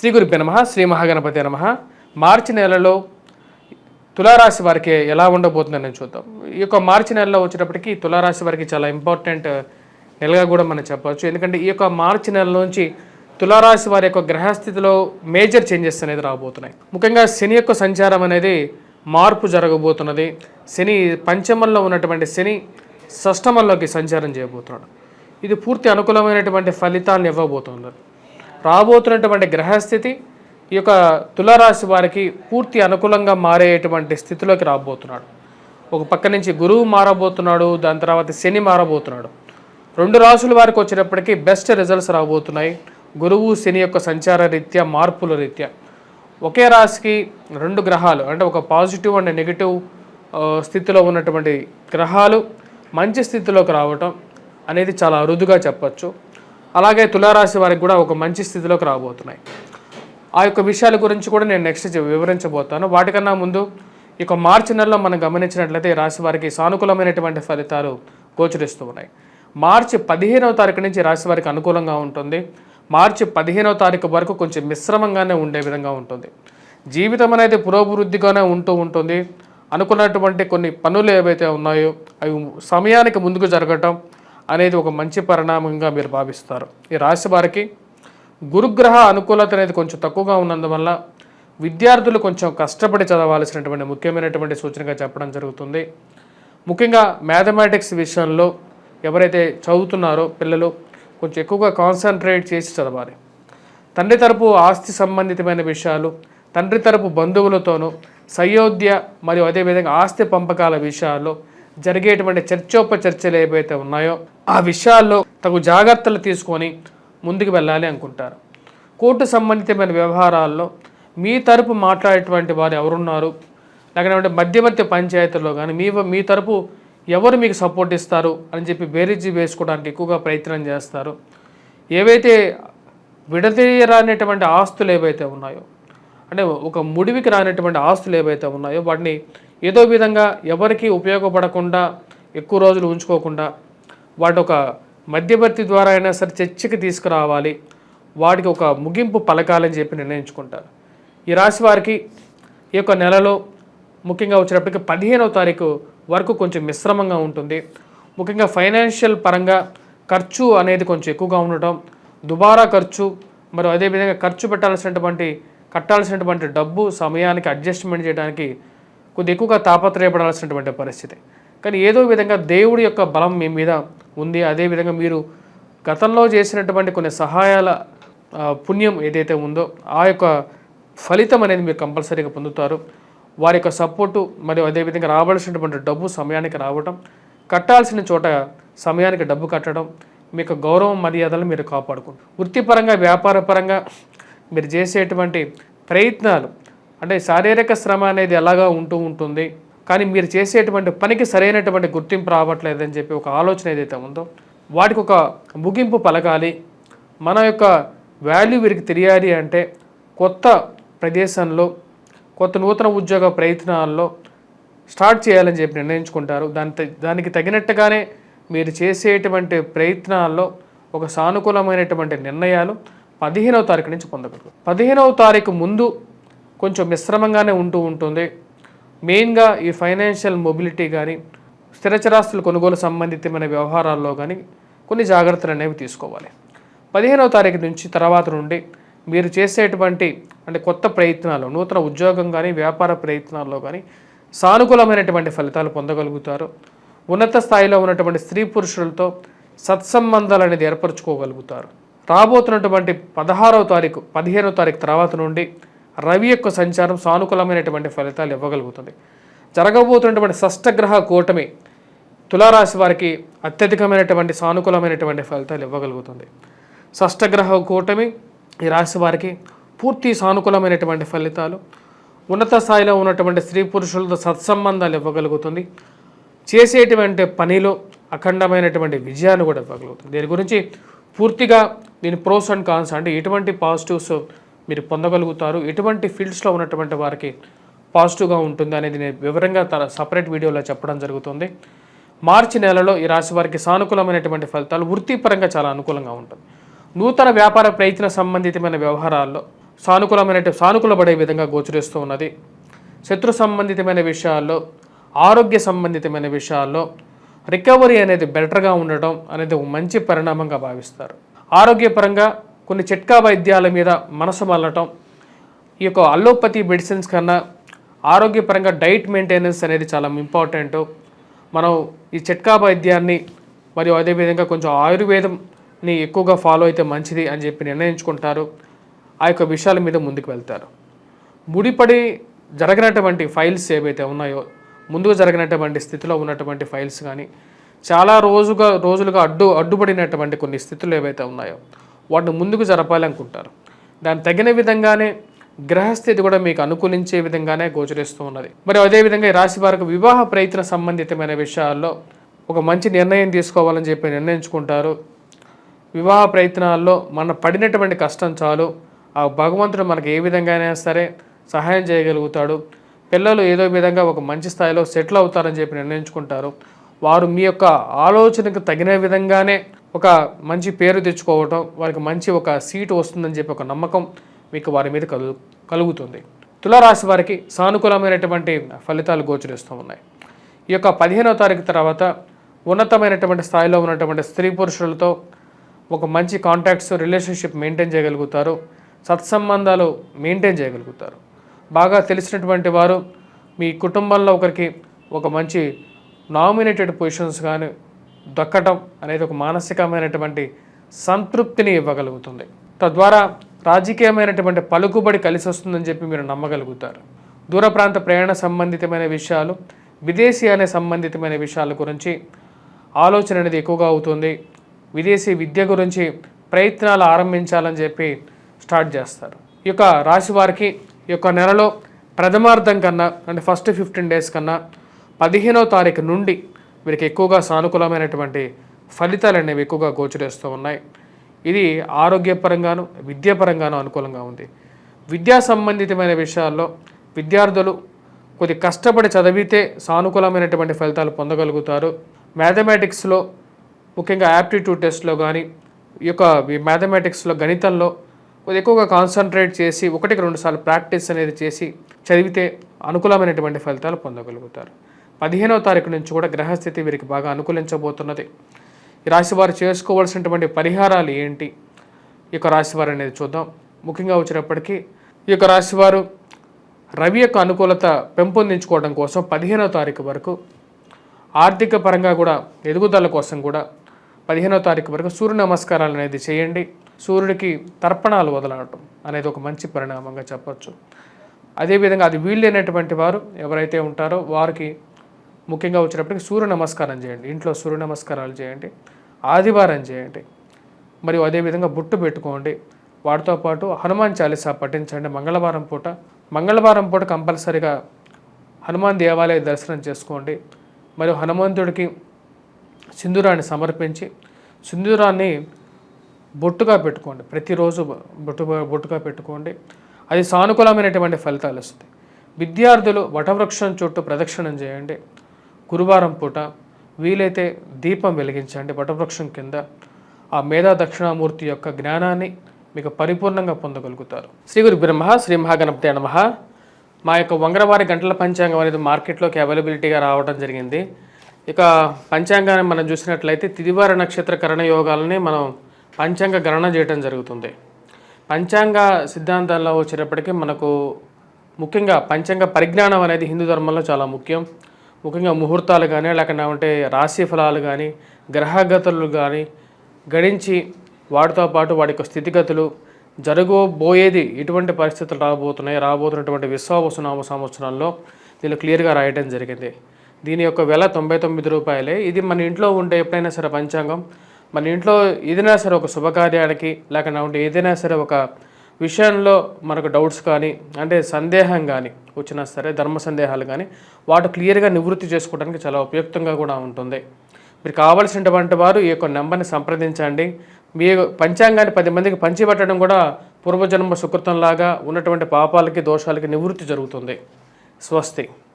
శ్రీ గురుభ్య నమ శ్రీ మహాగణపతి నమ. మార్చి నెలలో తులారాశి వారికి ఎలా ఉండబోతుందని నేను చూద్దాం. ఈ యొక్క మార్చి నెలలో వచ్చేటప్పటికి తులారాశి వారికి చాలా ఇంపార్టెంట్ నెలగా కూడా మనం చెప్పవచ్చు. ఎందుకంటే ఈ యొక్క మార్చి నెల నుంచి తులారాశి వారి యొక్క గ్రహస్థితిలో మేజర్ చేంజెస్ అనేది రాబోతున్నాయి. ముఖ్యంగా శని యొక్క సంచారం అనేది మార్పు జరగబోతున్నది. శని పంచమంలో ఉన్నటువంటి శని షష్టమంలోకి సంచారం చేయబోతున్నాడు. ఇది పూర్తి అనుకూలమైనటువంటి ఫలితాలను ఇవ్వబోతుంది రాబోతున్నటువంటి గ్రహస్థితి ఈ యొక్క తులారాశి వారికి పూర్తి అనుకూలంగా మారేటువంటి స్థితిలోకి రాబోతున్నాడు. ఒక పక్క నుంచి గురువు మారబోతున్నాడు దాని తర్వాత శని మారబోతున్నాడు. రెండు రాసుల వారికి వచ్చేటప్పటికి బెస్ట్ రిజల్ట్స్ రాబోతున్నాయి. గురువు శని యొక్క సంచార రీత్యా మార్పుల రీత్యా. ఒకే రాశికి రెండు గ్రహాలు అంటే ఒక పాజిటివ్ అండ్ నెగిటివ్ స్థితిలో ఉన్నటువంటి గ్రహాలు మంచి స్థితిలోకి రావటం అనేది చాలా అరుదుగా చెప్పచ్చు. అలాగే తులారాశి వారికి కూడా ఒక మంచి స్థితిలోకి రాబోతున్నాయి. ఆ యొక్క విషయాల గురించి కూడా నేను నెక్స్ట్ వివరించబోతాను. వాటికన్నా ముందు ఇక మార్చి నెలలో మనం గమనించినట్లయితే రాశి వారికి సానుకూలమైనటువంటి ఫలితాలు గోచరిస్తూ ఉన్నాయి. మార్చి పదిహేనవ తారీఖు నుంచి రాశి వారికి అనుకూలంగా ఉంటుంది. మార్చి పదిహేనవ తారీఖు వరకు కొంచెం మిశ్రమంగానే ఉండే విధంగా ఉంటుంది. జీవితం అనేది పురోభివృద్ధిగానే ఉంటూ ఉంటుంది. అనుకున్నటువంటి కొన్ని పనులు ఏవైతే ఉన్నాయో అవి సమయానికి ముందుకు జరగటం అనేది ఒక మంచి పరిణామంగా మీరు భావిస్తారు. ఈ రాశి వారికి గురుగ్రహ అనుకూలత అనేది కొంచెం తక్కువగా ఉన్నందువల్ల విద్యార్థులు కొంచెం కష్టపడి చదవాల్సినటువంటి ముఖ్యమైనటువంటి సూచనగా చెప్పడం జరుగుతుంది. ముఖ్యంగా మ్యాథమెటిక్స్ విషయంలో ఎవరైతే చదువుతున్నారో పిల్లలు కొంచెం ఎక్కువగా కాన్సన్ట్రేట్ చేసి చదవాలి. తండ్రి తరపు ఆస్తి సంబంధితమైన విషయాలు తండ్రి తరపు బంధువులతోనూ సయోధ్య మరియు అదేవిధంగా ఆస్తి పంపకాల విషయాల్లో జరిగేటువంటి చర్చోపచర్చలు ఏవైతే ఉన్నాయో ఆ విషయాల్లో తగు జాగ్రత్తలు తీసుకొని ముందుకు వెళ్ళాలి అనుకుంటారు. కోర్టు సంబంధితమైన వ్యవహారాల్లో మీ తరపు మాట్లాడేటువంటి వారు ఎవరున్నారు? లేకపోతే మధ్యవర్తి పంచాయతీల్లో కానీ మీ మీ తరపు ఎవరు మీకు సపోర్ట్ ఇస్తారు అని చెప్పి బేరీజీ వేసుకోవడానికి ఎక్కువగా ప్రయత్నం చేస్తారు. ఏవైతే విడదీయరానేటువంటి ఆస్తులు ఏవైతే ఉన్నాయో అంటే ఒక ముడివికి రానటువంటి ఆస్తులు ఏవైతే ఉన్నాయో వాటిని ఏదో విధంగా ఎవరికి ఉపయోగపడకుండా ఎక్కువ రోజులు ఉంచుకోకుండా వాటి ఒక మధ్యవర్తి ద్వారా అయినా సరే చర్చకి తీసుకురావాలి. వాటికి ఒక ముగింపు పలకాలని చెప్పి నిర్ణయించుకుంటారు. ఈ రాశి వారికి ఈ యొక్క నెలలో ముఖ్యంగా వచ్చేటప్పటికి పదిహేనవ తారీఖు వరకు కొంచెం మిశ్రమంగా ఉంటుంది. ముఖ్యంగా ఫైనాన్షియల్ పరంగా ఖర్చు అనేది కొంచెం ఎక్కువగా ఉండటం దుబారా ఖర్చు మరియు అదేవిధంగా ఖర్చు పెట్టాల్సినటువంటి కట్టాల్సినటువంటి డబ్బు సమయానికి అడ్జస్ట్మెంట్ చేయడానికి కొద్ది ఎక్కువగా తాపత్రయపడాల్సినటువంటి పరిస్థితి. కానీ ఏదో విధంగా దేవుడి యొక్క బలం మీ మీద ఉంది. అదేవిధంగా మీరు గతంలో చేసినటువంటి కొన్ని సహాయాల పుణ్యం ఏదైతే ఉందో ఆ యొక్క ఫలితం అనేది మీరు కంపల్సరీగా పొందుతారు. వారి యొక్క సపోర్టు మరియు అదేవిధంగా రావాల్సినటువంటి డబ్బు సమయానికి రావటం కట్టాల్సిన చోట సమయానికి డబ్బు కట్టడం మీ యొక్క గౌరవం మర్యాదలు మీరు కాపాడుకుంటారు. వృత్తిపరంగా వ్యాపారపరంగా మీరు చేసేటువంటి ప్రయత్నాలు అంటే శారీరక శ్రమ అనేది ఎలాగా ఉంటూ ఉంటుంది కానీ మీరు చేసేటువంటి పనికి సరైనటువంటి గుర్తింపు రావట్లేదని చెప్పి ఒక ఆలోచన ఏదైతే ఉందో వాటికి ఒక ముగింపు పలకాలి. మన యొక్క వాల్యూ వీరికి తెలియాలి అంటే కొత్త ప్రదేశంలో కొత్త నూతన ఉద్యోగ ప్రయత్నాల్లో స్టార్ట్ చేయాలని చెప్పి నిర్ణయించుకుంటారు. దాని దానికి తగినట్టుగానే మీరు చేసేటువంటి ప్రయత్నాల్లో ఒక సానుకూలమైనటువంటి నిర్ణయాలు పదిహేనవ తారీఖు నుంచి పొందగలరు పదిహేనవ తారీఖు ముందు కొంచెం మిశ్రమంగానే ఉంటూ ఉంటుంది. మెయిన్గా ఈ ఫైనాన్షియల్ మొబిలిటీ కానీ స్థిరచరాస్తుల కొనుగోలు సంబంధితమైన వ్యవహారాల్లో కానీ కొన్ని జాగ్రత్తలు అనేవి తీసుకోవాలి. పదిహేనవ తారీఖు నుంచి తర్వాత నుండి మీరు చేసేటువంటి అంటే కొత్త ప్రయత్నాలు నూతన ఉద్యోగం కానీ వ్యాపార ప్రయత్నాల్లో కానీ సానుకూలమైనటువంటి ఫలితాలు పొందగలుగుతారు. ఉన్నత స్థాయిలో ఉన్నటువంటి స్త్రీ పురుషులతో సత్సంబంధాలు అనేది ఏర్పరచుకోగలుగుతారు. రాబోతున్నటువంటి పదహారవ తారీఖు పదిహేనవ తారీఖు తర్వాత నుండి రవి యొక్క సంచారం సానుకూలమైనటువంటి ఫలితాలు ఇవ్వగలుగుతుంది. జరగబోతున్నటువంటి షష్టగ్రహ కూటమి తులారాశి వారికి అత్యధికమైనటువంటి సానుకూలమైనటువంటి ఫలితాలు ఇవ్వగలుగుతుంది. షష్టగ్రహ కూటమి ఈ రాశి వారికి పూర్తి సానుకూలమైనటువంటి ఫలితాలు ఉన్నత స్థాయిలో ఉన్నటువంటి స్త్రీ పురుషులతో సత్సంబంధాలు ఇవ్వగలుగుతుంది. చేసేటువంటి పనిలో అఖండమైనటువంటి విజయాన్ని కూడా ఇవ్వగలుగుతుంది. దీని గురించి పూర్తిగా దీని ప్రోస్ అండ్ కాన్స్ అంటే ఎటువంటి పాజిటివ్స్ మీరు పొందగలుగుతారు ఎటువంటి ఫీల్డ్స్లో ఉన్నటువంటి వారికి పాజిటివ్గా ఉంటుంది అనేది నేను వివరంగా తన సపరేట్ వీడియోలో చెప్పడం జరుగుతుంది. మార్చి నెలలో ఈ రాశి వారికి సానుకూలమైనటువంటి ఫలితాలు వృత్తిపరంగా చాలా అనుకూలంగా ఉంటుంది. నూతన వ్యాపార ప్రయత్న సంబంధితమైన వ్యవహారాల్లో సానుకూలమైన సానుకూలపడే విధంగా గోచరిస్తూ ఉన్నది. శత్రు సంబంధితమైన విషయాల్లో ఆరోగ్య సంబంధితమైన విషయాల్లో రికవరీ అనేది బెటర్గా ఉండటం అనేది ఒక మంచి పరిణామంగా భావిస్తారు. ఆరోగ్యపరంగా కొన్ని చిట్కా వైద్యాల మీద మనసు మళ్ళటం ఈ యొక్క అల్లోపతి మెడిసిన్స్ కన్నా ఆరోగ్యపరంగా డైట్ మెయింటెనెన్స్ అనేది చాలా ఇంపార్టెంట్. మనం ఈ చిట్కా వైద్యాన్ని మరియు అదేవిధంగా కొంచెం ఆయుర్వేదంని ఎక్కువగా ఫాలో అయితే మంచిది అని చెప్పి నిర్ణయించుకుంటారు. ఆ యొక్క విషయాల మీద ముందుకు వెళ్తారు. ముడిపడి జరగినటువంటి ఫైల్స్ ఏవైతే ఉన్నాయో ముందుకు జరిగినటువంటి స్థితిలో ఉన్నటువంటి ఫైల్స్ కానీ చాలా రోజుగా రోజులుగా అడ్డు అడ్డుపడినటువంటి కొన్ని స్థితులు ఏవైతే ఉన్నాయో వాటిని ముందుకు జరపాలనుకుంటారు దాని తగిన విధంగానే గ్రహస్థితి కూడా మీకు అనుకూలించే విధంగానే గోచరిస్తూ ఉన్నది. మరి అదేవిధంగా ఈ రాశి వారికి వివాహ ప్రయత్న సంబంధితమైన విషయాల్లో ఒక మంచి నిర్ణయం తీసుకోవాలని చెప్పి నిర్ణయించుకుంటారు. వివాహ ప్రయత్నాల్లో మన పడినటువంటి కష్టం చాలు. ఆ భగవంతుడు మనకి ఏ విధంగా అయినా సరే సహాయం చేయగలుగుతాడు. పిల్లలు ఏదో విధంగా ఒక మంచి స్థాయిలో సెటిల్ అవుతారని చెప్పి నిర్ణయించుకుంటారు. వారు మీ యొక్క ఆలోచనకు తగిన విధంగానే ఒక మంచి పేరు తెచ్చుకోవటం వారికి మంచి ఒక సీటు వస్తుందని చెప్పి ఒక నమ్మకం మీకు వారి మీద కలు కలుగుతుంది. తులారాశి వారికి సానుకూలమైనటువంటి ఫలితాలు గోచరిస్తూ ఉన్నాయి. ఈ యొక్క పదిహేనవ తారీఖు తర్వాత ఉన్నతమైనటువంటి స్థాయిలో ఉన్నటువంటి స్త్రీ పురుషులతో ఒక మంచి కాంటాక్ట్స్ రిలేషన్షిప్ మెయింటైన్ చేయగలుగుతారు. సత్సంబంధాలు మెయింటైన్ చేయగలుగుతారు. బాగా తెలిసినటువంటి వారు మీ కుటుంబంలో ఒకరికి ఒక మంచి నామినేటెడ్ పొజిషన్స్ కానీ దక్కటం అనేది ఒక మానసికమైనటువంటి సంతృప్తిని ఇవ్వగలుగుతుంది. తద్వారా రాజకీయమైనటువంటి పలుకుబడి కలిసి వస్తుందని చెప్పి మీరు నమ్మగలుగుతారు. దూర ప్రాంత ప్రయాణ సంబంధితమైన విషయాలు విదేశీ అనే సంబంధితమైన విషయాల గురించి ఆలోచన అనేది ఎక్కువగా అవుతుంది. విదేశీ విద్య గురించి ప్రయత్నాలు ఆరంభించాలని చెప్పి స్టార్ట్ చేస్తారు. ఈ యొక్క రాశి వారికి ఈ యొక్క నెలలో ప్రథమార్థం కన్నా అంటే ఫస్ట్ ఫిఫ్టీన్ డేస్ కన్నా పదిహేనవ తారీఖు నుండి వీరికి ఎక్కువగా సానుకూలమైనటువంటి ఫలితాలు అనేవి ఎక్కువగా గోచరిస్తూ ఉన్నాయి. ఇది ఆరోగ్యపరంగాను విద్యాపరంగాను అనుకూలంగా ఉంది. విద్యా సంబంధితమైన విషయాల్లో విద్యార్థులు కొద్ది కష్టపడి చదివితే సానుకూలమైనటువంటి ఫలితాలు పొందగలుగుతారు. మ్యాథమెటిక్స్లో ముఖ్యంగా యాప్టిట్యూడ్ టెస్ట్లో కానీ ఈ యొక్క మ్యాథమెటిక్స్లో గణితంలో కొద్దిగా ఎక్కువగా కాన్సన్ట్రేట్ చేసి ఒకటికి రెండు సార్లు ప్రాక్టీస్ అనేది చేసి చదివితే అనుకూలమైనటువంటి ఫలితాలు పొందగలుగుతారు. పదిహేనవ తారీఖు నుంచి కూడా గ్రహస్థితి వీరికి బాగా అనుకూలించబోతున్నది. ఈ రాశి వారు చేసుకోవాల్సినటువంటి పరిహారాలు ఏంటి? ఈ యొక్క రాశివారు అనేది చూద్దాం. ముఖ్యంగా వచ్చినప్పటికీ ఈ యొక్క రాశివారు రవి యొక్క అనుకూలత పెంపొందించుకోవడం కోసం పదిహేనవ తారీఖు వరకు ఆర్థిక పరంగా కూడా ఎదుగుదల కోసం కూడా పదిహేనవ తారీఖు వరకు సూర్య నమస్కారాలు అనేది చేయండి. సూర్యుడికి తర్పణాలు వదలటం అనేది ఒక మంచి పరిణామంగా చెప్పచ్చు. అదేవిధంగా అది వీళ్ళైనటువంటి వారు ఎవరైతే ఉంటారో వారికి ముఖ్యంగా వచ్చినప్పటికీ సూర్య నమస్కారం చేయండి. ఇంట్లో సూర్య నమస్కారాలు చేయండి. ఆదివారం చేయండి. మరియు అదేవిధంగా బుట్టు పెట్టుకోండి. వాటితో పాటు హనుమాన్ చాలీసా పఠించండి. మంగళవారం పూట మంగళవారం పూట కంపల్సరిగా హనుమాన్ దేవాలయ దర్శనం చేసుకోండి. మరియు హనుమంతుడికి సింధూరాన్ని సమర్పించి సింధూరాన్ని బొట్టుగా పెట్టుకోండి. ప్రతిరోజు బొట్టు బొట్టుగా పెట్టుకోండి. అది సానుకూలమైనటువంటి ఫలితాలు వస్తుంది విద్యార్థులు వటవృక్షం చుట్టూ ప్రదక్షిణం చేయండి. గురువారం పూట వీలైతే దీపం వెలిగించండి వటవృక్షం కింద. ఆ మేధా దక్షిణామూర్తి యొక్క జ్ఞానాన్ని మీకు పరిపూర్ణంగా పొందగలుగుతారు. శ్రీ గురు బ్రహ్మ శ్రీ మహాగణపతి నమ. మా యొక్క వంగరవారి గంటల పంచాంగం అనేది మార్కెట్లోకి అవైలబిలిటీగా రావడం జరిగింది. ఇక పంచాంగాన్ని మనం చూసినట్లయితే తిదివార నక్షత్ర కరణ యోగాలని మనం పంచాంగ గణన చేయడం జరుగుతుంది. పంచాంగ సిద్ధాంతాల్లో వచ్చేటప్పటికీ మనకు ముఖ్యంగా పంచాంగ పరిజ్ఞానం అనేది హిందూ ధర్మంలో చాలా ముఖ్యం. ముఖ్యంగా ముహూర్తాలు కానీ లేకుంటే రాశి ఫలాలు కానీ గ్రహగతులు కానీ గణించి వాటితో పాటు వాటి యొక్క స్థితిగతులు జరగబోయేది ఎటువంటి పరిస్థితులు రాబోతున్నాయి. రాబోతున్నటువంటి విశ్వావసునామ సంవత్సరంలో దీనిలో క్లియర్గా రాయడం జరిగింది. దీని యొక్క వెల తొంభై తొమ్మిది రూపాయలే. ఇది మన ఇంట్లో ఉండే ఎప్పుడైనా సరే పంచాంగం మన ఇంట్లో ఏదైనా సరే ఒక శుభకార్యానికి లేకుండా ఏదైనా సరే ఒక విషయంలో మనకు డౌట్స్ కానీ అంటే సందేహం కానీ వచ్చినా సరే ధర్మ సందేహాలు కానీ వాటి క్లియర్గా నివృత్తి చేసుకోవడానికి చాలా ఉపయుక్తంగా కూడా ఉంటుంది. మీరు కావలసినటువంటి వారు ఈ యొక్క నెంబర్ని సంప్రదించండి. మీ పంచాంగాన్ని పది మందికి పంచిపెట్టడం కూడా పూర్వజన్మ సుకృతంలాగా ఉన్నటువంటి పాపాలకి దోషాలకి నివృత్తి జరుగుతుంది. స్వస్తి.